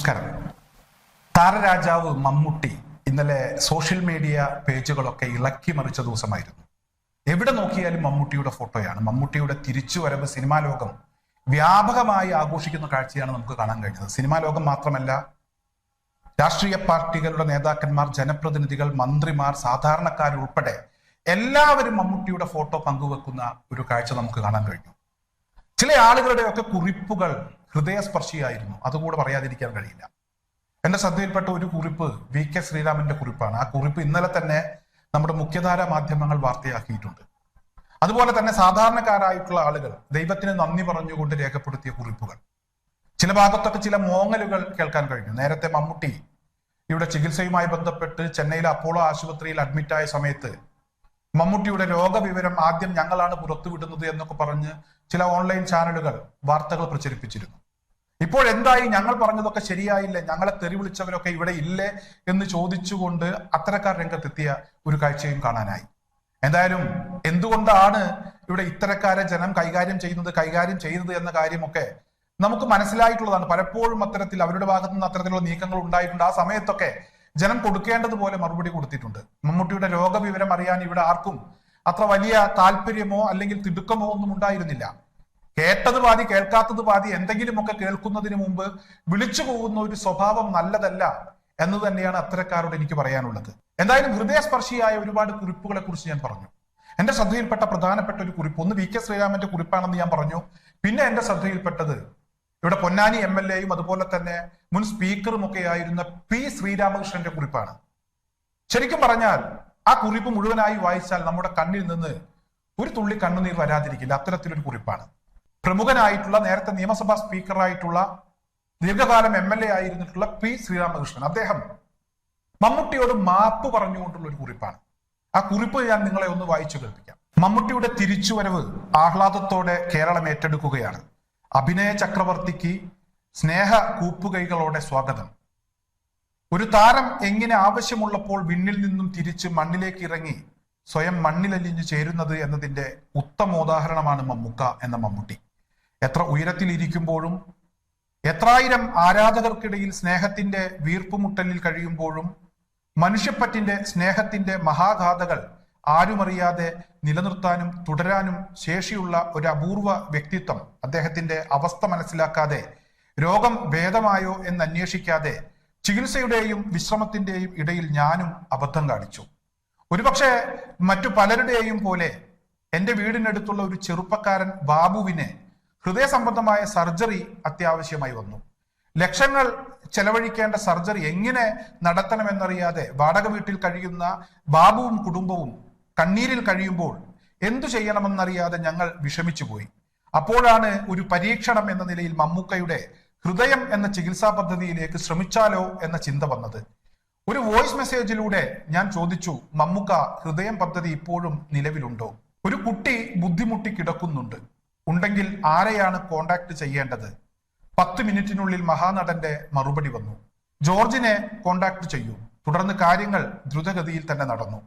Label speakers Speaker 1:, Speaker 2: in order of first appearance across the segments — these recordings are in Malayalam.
Speaker 1: നമസ്കാരം. താരരാജാവ് മമ്മൂട്ടി ഇന്നലെ സോഷ്യൽ മീഡിയ പേജുകളൊക്കെ ഇളക്കി മറിച്ച ദിവസമായിരുന്നു. എവിടെ നോക്കിയാലും മമ്മൂട്ടിയുടെ ഫോട്ടോയാണ്. മമ്മൂട്ടിയുടെ തിരിച്ചുവരവ് സിനിമാ ലോകം വ്യാപകമായി ആഘോഷിക്കുന്ന കാഴ്ചയാണ് നമുക്ക് കാണാൻ കഴിഞ്ഞത്. സിനിമാ ലോകം മാത്രമല്ല രാഷ്ട്രീയ പാർട്ടികളുടെ നേതാക്കന്മാർ ജനപ്രതിനിധികൾ മന്ത്രിമാർ സാധാരണക്കാരുൾപ്പെടെ എല്ലാവരും മമ്മൂട്ടിയുടെ ഫോട്ടോ പങ്കുവെക്കുന്ന ഒരു കാഴ്ച നമുക്ക് കാണാൻ കഴിഞ്ഞു. ചില ആളുകളുടെയൊക്കെ കുറിപ്പുകൾ ഹൃദയസ്പർശിയായിരുന്നു. അതുകൂടെ പറയാതിരിക്കാൻ കഴിയില്ല. എന്റെ ശ്രദ്ധയിൽപ്പെട്ട ഒരു കുറിപ്പ് വി കെ ശ്രീരാമന്റെ കുറിപ്പാണ്. ആ കുറിപ്പ് ഇന്നലെ തന്നെ നമ്മുടെ മുഖ്യധാര മാധ്യമങ്ങൾ വാർത്തയാക്കിയിട്ടുണ്ട്. അതുപോലെ തന്നെ സാധാരണക്കാരായിട്ടുള്ള ആളുകൾ ദൈവത്തിന് നന്ദി പറഞ്ഞുകൊണ്ട് രേഖപ്പെടുത്തിയ കുറിപ്പുകൾ. ചില ഭാഗത്തൊക്കെ ചില മോങ്ങലുകൾ കേൾക്കാൻ കഴിഞ്ഞു. നേരത്തെ മമ്മൂട്ടി ഇവിടെ ചികിത്സയുമായി ബന്ധപ്പെട്ട് ചെന്നൈയിലെ അപ്പോളോ ആശുപത്രിയിൽ അഡ്മിറ്റായ സമയത്ത് മമ്മൂട്ടിയുടെ രോഗവിവരം ആദ്യം ഞങ്ങളാണ് പുറത്തുവിടുന്നത് എന്നൊക്കെ പറഞ്ഞ് ചില ഓൺലൈൻ ചാനലുകൾ വാർത്തകൾ പ്രചരിപ്പിച്ചിരുന്നു. ഇപ്പോൾ എന്തായി? ഞങ്ങൾ പറഞ്ഞതൊക്കെ ശരിയായില്ല? ഞങ്ങളെ തെറി വിളിച്ചവരൊക്കെ ഇവിടെ ഇല്ലേ? എന്ന് ചോദിച്ചുകൊണ്ട് അത്തരക്കാർ രംഗത്തെത്തിയ ഒരു കാഴ്ചയും കാണാനായി. എന്തായാലും എന്തുകൊണ്ടാണ് ഇവിടെ ഇത്തരക്കാരെ ജനം കൈകാര്യം ചെയ്യുന്നത് കൈകാര്യം ചെയ്യുന്നത് എന്ന കാര്യമൊക്കെ നമുക്ക് മനസ്സിലായിട്ടുള്ളതാണ്. പലപ്പോഴും അത്തരത്തിൽ അവരുടെ ഭാഗത്തുനിന്ന് അത്തരത്തിലുള്ള നീക്കങ്ങൾ ഉണ്ടായിട്ടുണ്ട്. ആ സമയത്തൊക്കെ ജനം കൊടുക്കേണ്ടതുപോലെ മറുപടി കൊടുത്തിട്ടുണ്ട്. മമ്മൂട്ടിയുടെ രോഗവിവരം അറിയാൻ ഇവിടെ ആർക്കും അത്ര വലിയ താല്പര്യമോ അല്ലെങ്കിൽ തിടുക്കമോ ഒന്നും ഉണ്ടായിരുന്നില്ല. കേട്ടത് പാതി കേൾക്കാത്തത് പാതി എന്തെങ്കിലുമൊക്കെ കേൾക്കുന്നതിന് മുമ്പ് വിളിച്ചു പോകുന്ന ഒരു സ്വഭാവം നല്ലതല്ല എന്ന് തന്നെയാണ് അത്തരക്കാരോട് എനിക്ക് പറയാനുള്ളത്. എന്തായാലും ഹൃദയസ്പർശിയായ ഒരുപാട് കുറിപ്പുകളെ കുറിച്ച് ഞാൻ പറഞ്ഞു. എന്റെ ശ്രദ്ധയിൽപ്പെട്ട പ്രധാനപ്പെട്ട ഒരു കുറിപ്പ് ഒന്ന് വി കെ ശ്രീരാമന്റെ കുറിപ്പാണെന്ന് ഞാൻ പറഞ്ഞു. പിന്നെ എന്റെ ശ്രദ്ധയിൽപ്പെട്ടത് ഇവിടെ പൊന്നാനി എം എൽ എയും അതുപോലെ തന്നെ മുൻ സ്പീക്കറും ഒക്കെ ആയിരുന്ന പി ശ്രീരാമകൃഷ്ണന്റെ കുറിപ്പാണ്. ശരിക്കും പറഞ്ഞാൽ ആ കുറിപ്പ് മുഴുവനായി വായിച്ചാൽ നമ്മുടെ കണ്ണിൽ നിന്ന് ഒരു തുള്ളി കണ്ണുനീർ വരാതിരിക്കില്ല. അത്തരത്തിലൊരു കുറിപ്പാണ്. പ്രമുഖനായിട്ടുള്ള നേരത്തെ നിയമസഭാ സ്പീക്കറായിട്ടുള്ള ദീർഘകാലം എം എൽ എ ആയിരുന്നിട്ടുള്ള പി ശ്രീരാമകൃഷ്ണൻ. അദ്ദേഹം മമ്മൂട്ടിയോട് മാപ്പ് പറഞ്ഞുകൊണ്ടുള്ള ഒരു കുറിപ്പാണ്. ആ കുറിപ്പ് ഞാൻ നിങ്ങളെ ഒന്ന് വായിച്ചു കേൾപ്പിക്കാം. മമ്മൂട്ടിയുടെ തിരിച്ചുവരവ് ആഹ്ലാദത്തോടെ കേരളം ഏറ്റെടുക്കുകയാണ്. അഭിനയ ചക്രവർത്തിക്ക് സ്നേഹ കൂപ്പുകൈകളോടെ സ്വാഗതം. ഒരു താരം എങ്ങനെ ആവശ്യമുള്ളപ്പോൾ വിണ്ണിൽ നിന്നും തിരിച്ച് മണ്ണിലേക്ക് ഇറങ്ങി സ്വയം മണ്ണിലലിഞ്ഞു ചേരുന്നത് എന്നതിന്റെ ഉത്തമ ഉദാഹരണമാണ് മമ്മൂക്ക എന്ന മമ്മൂട്ടി. എത്ര ഉയരത്തിലിരിക്കുമ്പോഴും എത്രായിരം ആരാധകർക്കിടയിൽ സ്നേഹത്തിന്റെ വീർപ്പുമുട്ടലിൽ കഴിയുമ്പോഴും മനുഷ്യപ്പറ്റിന്റെ സ്നേഹത്തിന്റെ മഹാഗാഥകൾ ആരുമറിയാതെ നിലനിർത്താനും തുടരാനും ശേഷിയുള്ള ഒരു അപൂർവ വ്യക്തിത്വം അദ്ദേഹത്തിന്റെ അവസ്ഥ മനസ്സിലാക്കാതെ രോഗം ഭേദമായോ എന്ന് അന്വേഷിക്കാതെ ചികിത്സയുടെയും വിശ്രമത്തിന്റെയും ഇടയിൽ ഞാനും അബദ്ധം കാണിച്ചു. ഒരുപക്ഷെ മറ്റു പലരുടെയും പോലെ എന്റെ വീടിനടുത്തുള്ള ഒരു ചെറുപ്പക്കാരൻ ബാബുവിന് ഹൃദയ സംബന്ധമായ സർജറി അത്യാവശ്യമായി വന്നു. ലക്ഷങ്ങൾ ചെലവഴിക്കേണ്ട സർജറി എങ്ങനെ നടത്തണമെന്നറിയാതെ വാടക വീട്ടിൽ കഴിയുന്ന ബാബുവും കുടുംബവും കണ്ണീരിൽ കഴിയുമ്പോൾ എന്തു ചെയ്യണമെന്നറിയാതെ ഞങ്ങൾ വിഷമിച്ചു പോയി അപ്പോഴാണ് ഒരു പരീക്ഷണം എന്ന നിലയിൽ മമ്മൂക്കയുടെ ഹൃദയം എന്ന ചികിത്സാ പദ്ധതിയിലേക്ക് ശ്രമിച്ചാലോ എന്ന ചിന്ത വന്നത്. ഒരു വോയിസ് മെസ്സേജിലൂടെ ഞാൻ ചോദിച്ചു മമ്മുക്ക ഹൃദയം പദ്ധതി ഇപ്പോഴും നിലവിലുണ്ടോ? ഒരു കുട്ടി ബുദ്ധിമുട്ടി കിടക്കുന്നുണ്ട്. ഉണ്ടെങ്കിൽ ആരെയാണ് കോണ്ടാക്ട് ചെയ്യേണ്ടത്? പത്ത് മിനിറ്റിനുള്ളിൽ മഹാനടന്റെ മറുപടി വന്നു. ജോർജിനെ കോണ്ടാക്ട് ചെയ്യൂ. തുടർന്ന് കാര്യങ്ങൾ ദ്രുതഗതിയിൽ തന്നെ നടന്നു.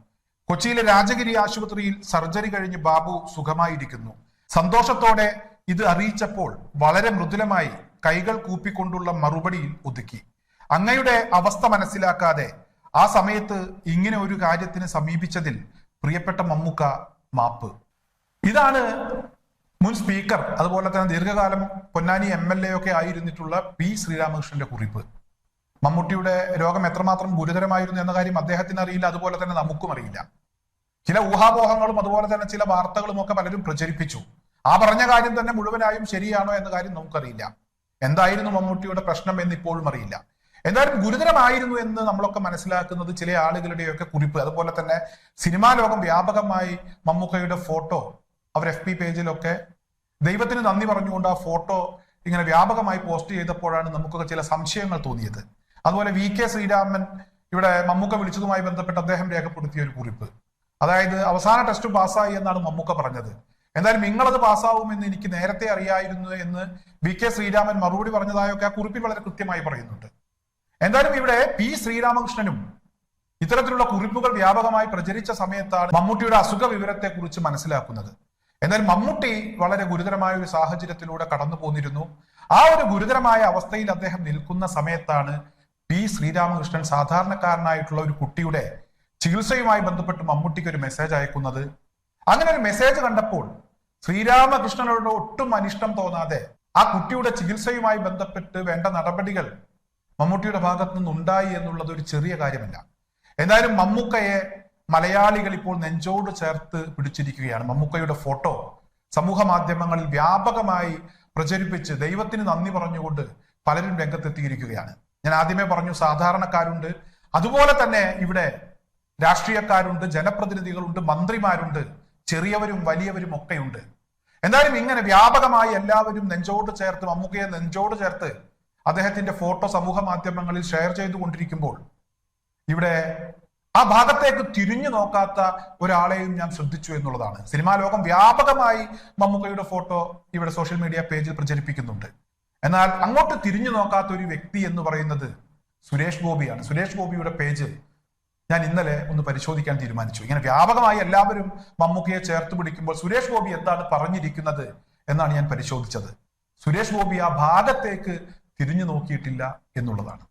Speaker 1: കൊച്ചിയിലെ രാജഗിരി ആശുപത്രിയിൽ സർജറി കഴിഞ്ഞ് ബാബു സുഖമായിരിക്കുന്നു. സന്തോഷത്തോടെ ഇത് അറിയിച്ചപ്പോൾ വളരെ മൃദുലമായി കൈകൾ കൂപ്പിക്കൊണ്ടുള്ള മറുപടിയിൽ ഒതുക്കി. അങ്ങയുടെ അവസ്ഥ മനസ്സിലാക്കാതെ ആ സമയത്ത് ഇങ്ങനെ ഒരു കാര്യത്തിന് സമീപിച്ചതിൽ പ്രിയപ്പെട്ട മമ്മൂക്ക മാപ്പ്. ഇതാണ് മുൻ സ്പീക്കർ അതുപോലെ തന്നെ ദീർഘകാലം പൊന്നാനി എം എൽ എ ഒക്കെ ആയിരുന്നിട്ടുള്ള പി ശ്രീരാമകൃഷ്ണന്റെ കുറിപ്പ്. മമ്മൂട്ടിയുടെ രോഗം എത്രമാത്രം ഗുരുതരമായിരുന്നു എന്ന കാര്യം അദ്ദേഹത്തിന് അറിയില്ല അതുപോലെ തന്നെ നമുക്കും അറിയില്ല. ചില ഊഹാപോഹങ്ങളും അതുപോലെ തന്നെ ചില വാർത്തകളും ഒക്കെ പലരും പ്രചരിപ്പിച്ചു. ആ പറഞ്ഞ കാര്യം തന്നെ മുഴുവനായും ശരിയാണോ എന്ന കാര്യം നമുക്കറിയില്ല. എന്തായിരുന്നു മമ്മൂട്ടിയുടെ പ്രശ്നം എന്ന് ഇപ്പോഴും അറിയില്ല. എന്തായാലും ഗുരുതരമായിരുന്നു എന്ന് നമ്മളൊക്കെ മനസ്സിലാക്കുന്നത് ചില ആളുകളുടെയൊക്കെ കുറിപ്പ്. അതുപോലെ തന്നെ സിനിമാ ലോകം വ്യാപകമായി മമ്മൂക്കയുടെ ഫോട്ടോ അവർ എഫ് പി പേജിലൊക്കെ ദൈവത്തിന് നന്ദി പറഞ്ഞുകൊണ്ട് ആ ഫോട്ടോ ഇങ്ങനെ വ്യാപകമായി പോസ്റ്റ് ചെയ്തപ്പോഴാണ് നമുക്കൊക്കെ ചില സംശയങ്ങൾ തോന്നിയത്. അതുപോലെ വി കെ ശ്രീരാമൻ ഇവിടെ മമ്മൂക്ക വിളിച്ചതുമായി ബന്ധപ്പെട്ട് അദ്ദേഹം രേഖപ്പെടുത്തിയ ഒരു കുറിപ്പ്. അതായത് അവസാന ടെസ്റ്റ് പാസ്സായി എന്നാണ് മമ്മൂക്ക പറഞ്ഞത്. എന്തായാലും നിങ്ങളത് പാസ്സാവുമെന്ന് എനിക്ക് നേരത്തെ അറിയായിരുന്നു എന്ന് വി കെ ശ്രീരാമൻ മറുപടി പറഞ്ഞതായൊക്കെ ആ കുറിപ്പിൽ വളരെ കൃത്യമായി പറയുന്നുണ്ട്. എന്തായാലും ഇവിടെ പി ശ്രീരാമകൃഷ്ണനും ഇത്തരത്തിലുള്ള കുറിപ്പുകൾ വ്യാപകമായി പ്രചരിച്ച സമയത്താണ് മമ്മൂട്ടിയുടെ അസുഖ വിവരത്തെ കുറിച്ച് മനസ്സിലാക്കുന്നത്. എന്നാൽ മമ്മൂട്ടി വളരെ ഗുരുതരമായ ഒരു സാഹചര്യത്തിലൂടെ കടന്നു പോന്നിരുന്നു ആ ഒരു ഗുരുതരമായ അവസ്ഥയിൽ അദ്ദേഹം നിൽക്കുന്ന സമയത്താണ് പി ശ്രീരാമകൃഷ്ണൻ സാധാരണക്കാരനായിട്ടുള്ള ഒരു കുട്ടിയുടെ ചികിത്സയുമായി ബന്ധപ്പെട്ട് മമ്മൂട്ടിക്ക് ഒരു മെസ്സേജ് അയക്കുന്നത്. അങ്ങനെ ഒരു മെസ്സേജ് കണ്ടപ്പോൾ ശ്രീരാമകൃഷ്ണനോട് ഒട്ടും അനിഷ്ടം തോന്നാതെ ആ കുട്ടിയുടെ ചികിത്സയുമായി ബന്ധപ്പെട്ട് വേണ്ട നടപടികൾ മമ്മൂട്ടിയുടെ ഭാഗത്തു നിന്നുണ്ടായി എന്നുള്ളത് ഒരു ചെറിയ കാര്യമല്ല. എന്തായാലും മമ്മൂക്കയെ മലയാളികൾ ഇപ്പോൾ നെഞ്ചോട് ചേർത്ത് പിടിച്ചിരിക്കുകയാണ്. മമ്മൂക്കയുടെ ഫോട്ടോ സമൂഹ മാധ്യമങ്ങളിൽ വ്യാപകമായി പ്രചരിപ്പിച്ച് ദൈവത്തിന് നന്ദി പറഞ്ഞുകൊണ്ട് പലരും രംഗത്തെത്തിയിരിക്കുകയാണ്. ഞാൻ ആദ്യമേ പറഞ്ഞു സാധാരണക്കാരുണ്ട്. അതുപോലെ തന്നെ ഇവിടെ രാഷ്ട്രീയക്കാരുണ്ട് ജനപ്രതിനിധികളുണ്ട് മന്ത്രിമാരുണ്ട് ചെറിയവരും വലിയവരും ഒക്കെയുണ്ട്. എന്തായാലും ഇങ്ങനെ വ്യാപകമായി എല്ലാവരും നെഞ്ചോട് ചേർത്ത് മമ്മൂക്കയെ നെഞ്ചോട് ചേർത്ത് അദ്ദേഹത്തിന്റെ ഫോട്ടോ സമൂഹ മാധ്യമങ്ങളിൽ ഷെയർ ചെയ്തുകൊണ്ടിരിക്കുമ്പോൾ ഇവിടെ ആ ഭാഗത്തേക്ക് തിരിഞ്ഞു നോക്കാത്ത ഒരാളെയും ഞാൻ ശ്രദ്ധിച്ചു എന്നുള്ളതാണ്. സിനിമാ ലോകം വ്യാപകമായി മമ്മൂക്കയുടെ ഫോട്ടോ ഇവിടെ സോഷ്യൽ മീഡിയ പേജിൽ പ്രചരിപ്പിക്കുന്നുണ്ട്. എന്നാൽ അങ്ങോട്ട് തിരിഞ്ഞു നോക്കാത്ത ഒരു വ്യക്തി എന്ന് പറയുന്നത് സുരേഷ് ഗോപിയാണ്. സുരേഷ് ഗോപിയുടെ പേജ് ഞാൻ ഇന്നലെ ഒന്ന് പരിശോധിക്കാൻ തീരുമാനിച്ചു. ഇങ്ങനെ വ്യാപകമായി എല്ലാവരും മമ്മൂക്കയെ ചേർത്ത് പിടിക്കുമ്പോൾ സുരേഷ് ഗോപി എന്താണ് പറഞ്ഞിരിക്കുന്നത് എന്നാണ് ഞാൻ പരിശോധിച്ചത്. സുരേഷ് ഗോപി ആ ഭാഗത്തേക്ക് തിരിഞ്ഞു നോക്കിയിട്ടില്ല എന്നുള്ളതാണ്.